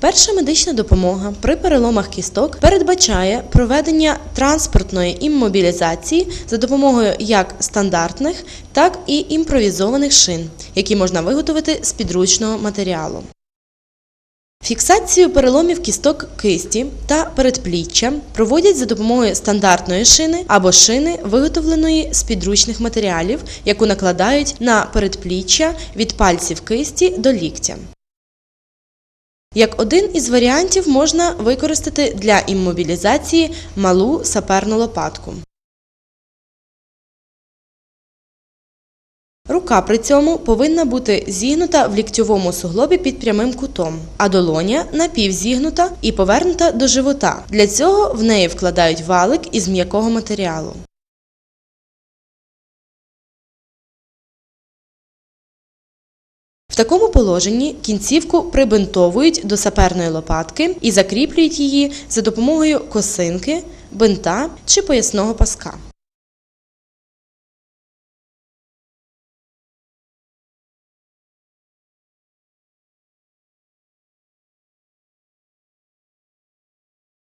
Перша медична допомога при переломах кісток передбачає проведення транспортної іммобілізації за допомогою як стандартних, так і імпровізованих шин, які можна виготовити з підручного матеріалу. Фіксацію переломів кісток кисті та передпліччя проводять за допомогою стандартної шини або шини, виготовленої з підручних матеріалів, яку накладають на передпліччя від пальців кисті до ліктя. Як один із варіантів можна використати для іммобілізації малу саперну лопатку. Рука при цьому повинна бути зігнута в ліктьовому суглобі під прямим кутом, а долоня напівзігнута і повернута до живота. Для цього в неї вкладають валик із м'якого матеріалу. В такому положенні кінцівку прибинтовують до саперної лопатки і закріплюють її за допомогою косинки, бинта чи поясного паска.